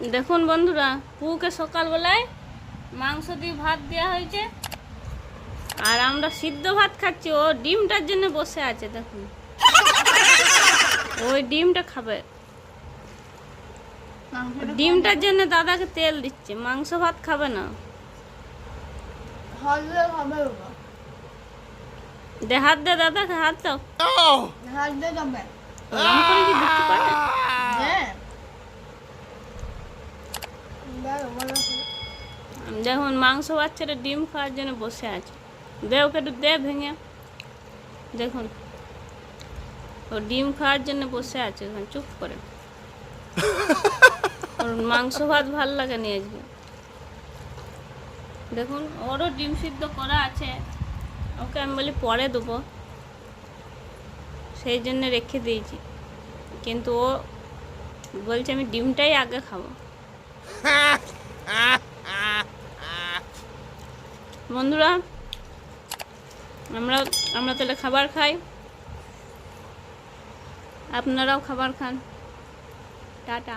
দেখুন বন্ধুরা পুকে সকালবেলায় মাংস দিয়ে ভাত দেওয়া হয়েছে। আর আমরা সিদ্ধ ভাত খাচ্ছি ও ডিমটার জন্য বসে আছে দেখুন। ওই ডিমটা খাবে। ডিমটার জন্য দাদাকে তেল দিচ্ছে মাংস ভাত খাবে না। দে হাত দে দাদাকে হাত দাও। হাত দিয়ে যাবে ওরম করে কি দিতে পারে হ্যাঁ দাও বলো দেখুন, মাংস বাচ্চারা ডিম খাওয়ার জন্য বসে আছে। দে ওকে একটু দে ভেঙে। দেখুন, ও ডিম খাওয়ার জন্য বসে আছে। চুপ করে। ওর মাংস ভাত ভালো লাগে নিয়ে আজকে। দেখুন, ওরও ডিম সিদ্ধ করা আছে। ওকে আমি বলি পরে দেবো। সেই জন্য রেখে দিয়েছি। কিন্তু ও বলছে আমি ডিমটাই আগে খাব। বন্ধুরা আমরা আমরা তাহলে খাবার খাই। আপনারাও খাবার খান। টাটা।